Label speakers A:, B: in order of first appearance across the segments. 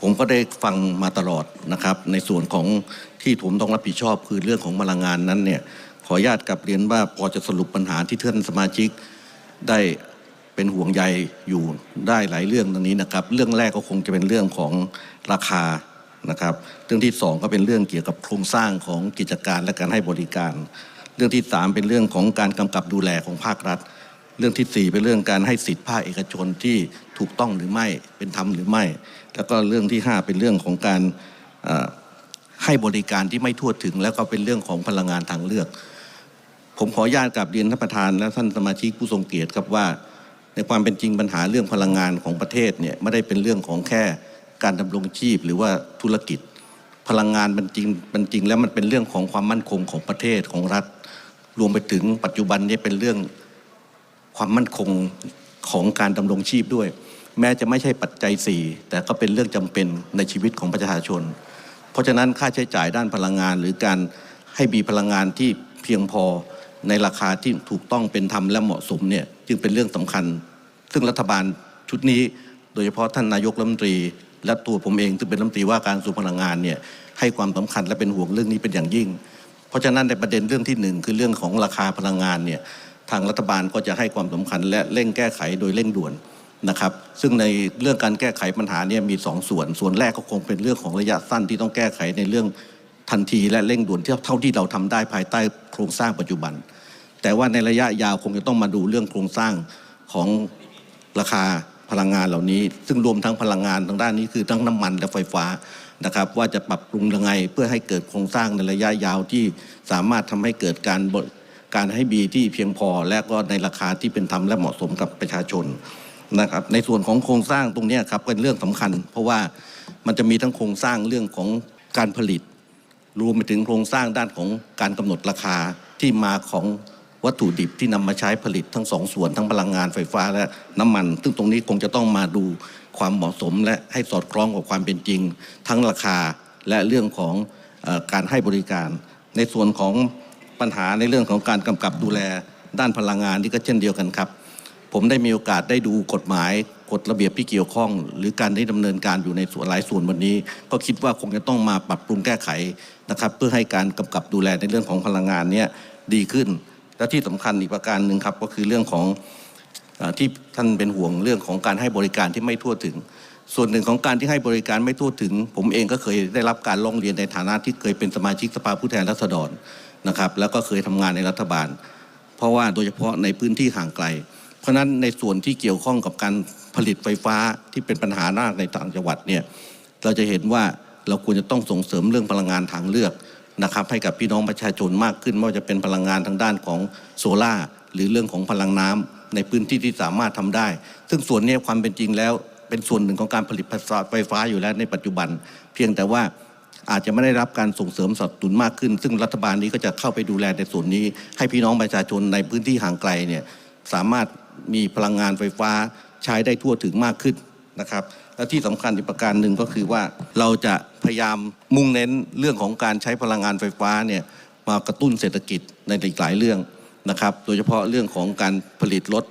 A: ผมก็ได้ฟังมาตลอดนะครับ ในส่วนของที่ผมต้องรับผิดชอบคือเรื่องของพลังงานนั้นเนี่ยขออนุญาตกับเรียนว่าพอจะสรุปปัญหาที่ท่านสมาชิกได้เป็นห่วงใยอยู่ได้หลายเรื่องตรงนี้นะครับ เรื่องแรกก็คงจะเป็นเรื่องของราคานะครับ เรื่องที่สองก็เป็นเรื่องเกี่ยวกับโครงสร้างของกิจการและการให้บริการ เรื่องที่สามเป็นเรื่องของการกำกับดูแลของภาครัฐ เรื่องที่สี่เป็นเรื่องการให้สิทธิภาคเอกชนที่ถูกต้องหรือไม่เป็นธรรมหรือไม่ แล้วก็เรื่องที่ห้าเป็นเรื่องของการให้บริการที่ไม่ทั่วถึง แล้วก็เป็นเรื่องของพลังงานทางเลือก ผมขออนุญาตกับเรียนท่านประธานและท่านสมาชิกผู้ทรงเกียรติครับว่า ในความเป็นจริงปัญหาเรื่องพลังงานของประเทศเนี่ยไม่ได้เป็นเรื่องของแค่การดำรงชีพหรือว่าธุรกิจ พลังงานมันจริงมันจริงแล้วมันเป็นเรื่องของความมั่นคงของประเทศของรัฐ รวมไปถึงปัจจุบันนี้เป็นเรื่อง ความมั่นคงของการดำรงชีพด้วย แม้จะไม่ใช่ปัจจัยสี่แต่ก็เป็นเรื่องจำเป็นในชีวิตของประชาชน เพราะฉะนั้นค่าใช้จ่ายด้านพลังงาน หรือการให้มีพลังงานที่เพียงพอในราคาที่ถูกต้องเป็นธรรมและเหมาะสมเนี่ยจึงเป็นเรื่องสำคัญ ซึ่งรัฐบาลชุดนี้โดยเฉพาะท่านนายกรัฐมนตรี และตัวผมเองซึ่งเป็นรัฐมนตรีว่าการกระทรวงพลังงานเนี่ยให้ความสำคัญและเป็นห่วงเรื่องนี้เป็นอย่างยิ่ง เพราะฉะนั้นในประเด็นเรื่องที่หนึ่งคือเรื่องของราคาพลังงานเนี่ย ทางรัฐบาลก็จะให้ความสำคัญและเร่งแก้ไขโดยเร่งด่วนนะครับ ซึ่งในเรื่องการแก้ไขปัญหาเนี่ยมีสองส่วน ส่วนแรกก็คงเป็นเรื่องของระยะสั้นที่ต้องแก้ไขในเรื่องทันทีและเร่งด่วนเท่าที่เราทำได้ภายใต้โครงสร้างปัจจุบัน แต่ว่าในระยะยาวคงจะต้องมาดูเรื่องโครงสร้างของราคาพลังงานเหล่านี้ ซึ่งรวมทั้งพลังงานทางด้านนี้คือทั้งน้ำมันและไฟฟ้านะครับ ว่าจะปรับปรุงยังไงเพื่อให้เกิดโครงสร้างในระยะยาวที่สามารถทำให้เกิดการ การให้บีที่เพียงพอและก็ในราคาที่เป็นธรรมและเหมาะสมกับประชาชนนะครับในส่วนของโครงสร้างตรงนี้ครับเป็นเรื่องสำคัญ เพราะว่ามันจะมีทั้งโครงสร้างเรื่องของการผลิต รวมไปถึงโครงสร้างด้านของการกำหนดราคาที่มาของวัตถุดิบที่นำมาใช้ผลิตทั้งสองส่วนทั้งพลังงานไฟฟ้าและน้ำมัน ซึ่งตรงนี้คงจะต้องมาดูความเหมาะสม และให้สอดคล้องกับความเป็นจริง ทั้งราคาและเรื่องของอการให้บริการ ในส่วนของ ปัญหาในเรื่องของการกำกับดูแลด้านพลังงานนี่ก็เช่นเดียวกันครับ ผมได้มีโอกาสได้ดูกฎหมายกฎระเบียบที่เกี่ยวข้อง หรือการได้ดำเนินการอยู่ในส่วนหลายส่วนวันนี้ ก็คิดว่าคงจะต้องมาปรับปรุงแก้ไขนะครับ เพื่อให้การกำกับดูแลในเรื่องของพลังงานเนี้ดีขึ้น และที่สำคัญอีกประการหนึ่งครับก็คือเรื่องของอที่ท่านเป็นห่วงเรื่องของการให้บริการที่ไม่ทั่วถึง ส่วนหนึ่งของการที่ให้บริการไม่ทั่วถึง ผมเองก็เคยได้รับการร้องเรียนในฐานะที่เคยเป็นสมาชิกสภาผู้แทนราษฎร นะครับแล้วก็เคยทำงานในรัฐบาล เพราะว่าโดยเฉพาะในพื้นที่ห่างไกล เพราะฉะนั้นในส่วนที่เกี่ยวข้องกับการผลิตไฟฟ้าที่เป็นปัญหามากในต่างจังหวัดเนี่ยเราจะเห็นว่าเราควรจะต้องส่งเสริมเรื่องพลังงานทางเลือกนะครับให้กับพี่น้องประชาชนมากขึ้นไม่ว่าจะเป็นพลังงานทางด้านของโซล่าหรือเรื่องของพลังน้ำในพื้นที่ที่สามารถทำได้ ซึ่งส่วนนี้ความเป็นจริงแล้วเป็นส่วนหนึ่งของการผลิตไฟฟ้าอยู่แล้วในปัจจุบัน เพียงแต่ว่า อาจจะไม่ได้รับการส่งเสริมสนับสนุนมากขึ้น ซึ่งรัฐบาลนี้ก็จะเข้าไปดูแลในส่วนนี้ ให้พี่น้องประชาชนในพื้นที่ห่างไกลเนี่ยสามารถมีพลังงานไฟฟ้าใช้ได้ทั่วถึงมากขึ้นนะครับ และที่สำคัญอีกประการหนึ่งก็คือว่าเราจะพยายามมุ่งเน้นเรื่องของการใช้พลังงานไฟฟ้าเนี่ยมากระตุ้นเศรษฐกิจในอีกหลายเรื่องนะครับ โดยเฉพาะเรื่องของการผลิตรถ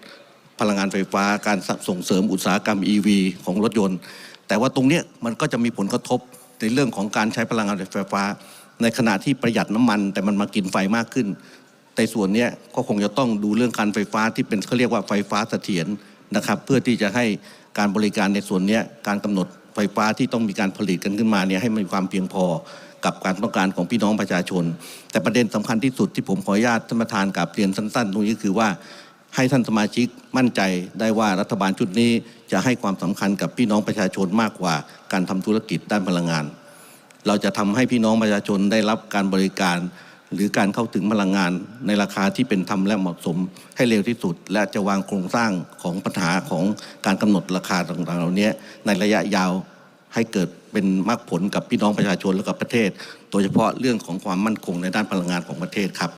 A: พลังงานไฟฟ้า การส่งเสริมอุตสาหกรรม EV ของรถยนต์ แต่ว่าตรงเนี้ยมันก็จะมีผลกระทบ ในเรื่องของการใช้พลังงานไฟฟ้า ในขณะที่ประหยัดน้ำมัน แต่มันมากินไฟมากขึ้น ในส่วนนี้ก็คงจะต้องดูเรื่องการไฟฟ้าที่เป็นเขาเรียกว่าไฟฟ้าเสถียรนะครับ เพื่อที่จะให้การบริการในส่วนนี้การกำหนดไฟฟ้าที่ต้องมีการผลิตกันขึ้นมาเนี่ยให้มันมีความเพียงพอกับการต้องการของพี่น้องประชาชน แต่ประเด็นสำคัญที่สุดที่ผมขออนุญาตท่านประธานกับเรียนสั้นๆตรงนี้คือว่า ให้ท่านสมาชิกมั่นใจได้ว่ารัฐบาลชุดนี้จะให้ความสำคัญกับพี่น้องประชาชนมากกว่าการทำธุรกิจด้านพลังงาน เราจะทำให้พี่น้องประชาชนได้รับการบริการ หรือการเข้าถึงพลังงานในราคาที่เป็นธรรมและเหมาะสมให้เร็วที่สุด และจะวางโครงสร้างของปัญหาของการกำหนดราคาต่างๆเหล่านี้ในระยะยาวให้เกิดเป็นมากผลกับพี่น้องประชาชนและกับประเทศ โดยเฉพาะเรื่องของความมั่นคงในด้านพลังงานของประเทศครับ